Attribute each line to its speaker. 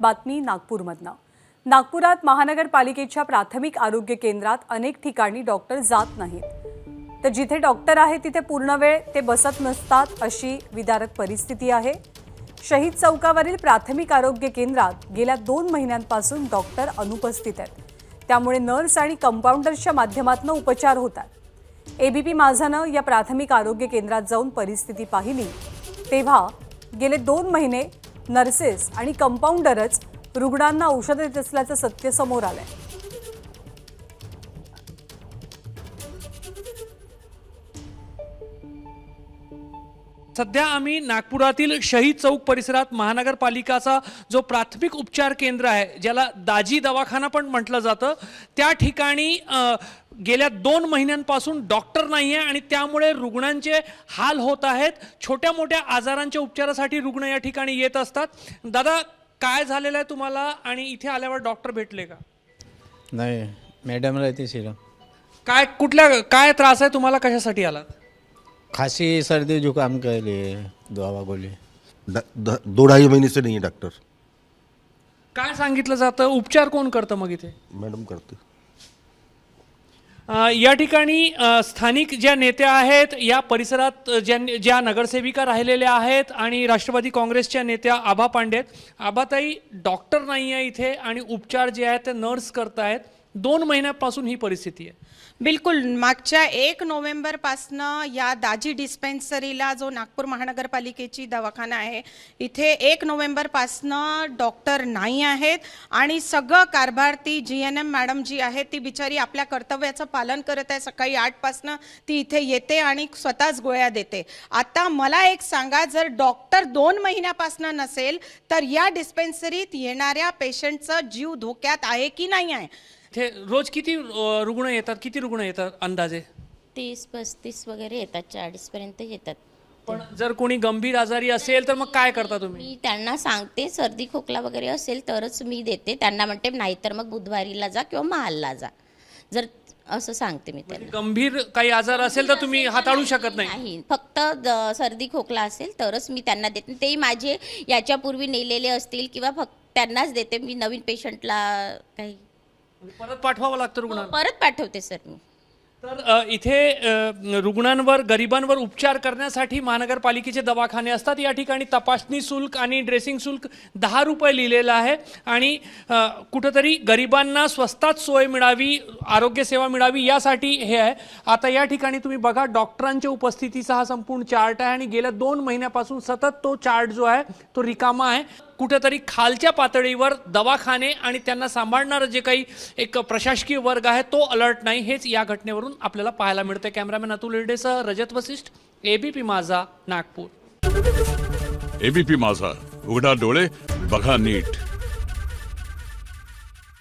Speaker 1: बातमी नागपूरमधनं. नागपुरात महानगरपालिकेच्या प्राथमिक आरोग्य केंद्रात अनेक ठिकाणी डॉक्टर जात नाहीत. तर जिथे डॉक्टर आहे तिथे पूर्ण वेळ ते बसत नसतात अशी विदारक परिस्थिती आहे. शहीद चौकावरील प्राथमिक आरोग्य केंद्रात गेल्या दोन महिन्यांपासून डॉक्टर अनुपस्थित आहेत. त्यामुळे नर्स आणि कंपाऊंडर्सच्या माध्यमातून उपचार होतात. एबीपी माझानं या प्राथमिक आरोग्य केंद्रात जाऊन परिस्थिती पाहिली तेव्हा गेले दोन महिने नर्सेस आणि कंपाऊंडरच रुग्णांना औषध देत असल्याचं सत्य समोर आलंय.
Speaker 2: सध्या आम्ही नागपुरातील शहीद चौक परिसरात महानगरपालिकाचा जो प्राथमिक उपचार केंद्र आहे ज्याला दाजी दवाखाना पण म्हटलं जातं त्या ठिकाणी गेल्या दोन महिन्यांपासून डॉक्टर नाही आहे आणि त्यामुळे रुग्णांचे हाल होत आहेत. छोट्या मोठ्या आजारांच्या उपचारासाठी रुग्ण या ठिकाणी येत असतात. दादा काय झालेलं आहे तुम्हाला आणि इथे आल्यावर डॉक्टर भेटले का?
Speaker 3: नाही मॅडम राहते सिरम
Speaker 2: काय कुठल्या काय त्रास आहे? तुम्हाला कशासाठी आलात
Speaker 3: खांसी सर्दी जुकाम के लिए दवा गोली.
Speaker 4: द- दो ढाई महीने से नहीं है डॉक्टर
Speaker 2: काय सांगितलं जातं? उपचार कोण करतं मग इथे?
Speaker 4: मैडम करते.
Speaker 2: अ, या ठिकाणी अ, स्थानिक ज्या नेत्या आहेत या परिसरात अ, ज्या ज्या नगरसेविका राहिलेल्या आहेत आणि राष्ट्रवादी काँग्रेसच्या नेत्या आभा पांडे आहेत. आभाताई डॉक्टर नाही आहे इथे आणि उपचार जे आहेत ते नर्स करतायत. दोन महिन्यापासून ही परिस्थिती आहे.
Speaker 5: बिलकुल मागच्या एक नोव्हेंबरपासनं या दाजी डिस्पेन्सरीला जो नागपूर महानगरपालिकेची दवाखाना आहे इथे एक नोव्हेंबरपासनं डॉक्टर नाही आहेत आणि सगळं कारभार ती जी एन एम मॅडम जी आहे ती बिचारी आपल्या कर्तव्याचं पालन करत आहे. सकाळी आठपासनं ती इथे येते आणि स्वतःच गोळ्या देते. आता मला एक सांगा जर डॉक्टर दोन महिन्यापासनं नसेल तर या डिस्पेन्सरीत येणाऱ्या पेशंटचं जीव धोक्यात आहे की नाही आहे?
Speaker 2: इथे रोज किती अ, रुग्ण येतात? किती रुग्ण येतात अंदाजे?
Speaker 6: तीस पस्तीस वगैरे येतात चाळीसपर्यंत येतात.
Speaker 2: पण जर कोणी गंभीर आजारी असेल तर मग काय करता तुम्ही?
Speaker 6: मी त्यांना सांगते सर्दी खोकला वगैरे असेल तरच मी देते. त्यांना म्हणते नाहीतर मग बुधवारीला जा किंवा महालला जा. जर असं सांगते मी त्यांना.
Speaker 2: गंभीर काही आजार असेल तर तुम्ही हाताळू शकत नाही?
Speaker 6: नाही. फक्त सर्दी खोकला असेल तरच मी त्यांना देते. तेही माझे याच्यापूर्वी नेलेले असतील किंवा फक्त त्यांनाच देते. मी नवीन पेशंटला काही
Speaker 2: परत पाठवावं लागतं रुग्णांना
Speaker 6: परत पाठवते सर मी.
Speaker 2: तर अ, इथे अ, रुग्णांवर गरिबांवर उपचार करण्यासाठी महानगरपालिकेचे दवाखाने असतात. या ठिकाणी तपासणी शुल्क आणि ड्रेसिंग शुल्क दहा रुपये लिहिलेलं आहे. आणि अ, कुठंतरी गरिबांना स्वस्तात सोय मिळावी आरोग्यसेवा मिळावी यासाठी हे आहे. आता या ठिकाणी तुम्ही बघा डॉक्टरांच्या उपस्थितीचा हा संपूर्ण चार्ट आहे. आणि गेल्या दोन महिन्यापासून सतत तो चार्ट जो आहे तो रिकामा आहे. कुठेतरी खालच्या पातळीवर दवाखाने आणि त्यांना सांभाळणारं जे काही एक प्रशासकीय वर्ग आहे तो अलर्ट नाही. हेच या घटनेवरून आपल्याला पाहायला मिळतं कॅमेरामॅन अतुल हिरडेसह रजत वसिष्ठ एबीपी माझा नागपूर.
Speaker 7: एबीपी माझा. उघडा डोळे बघा नीट.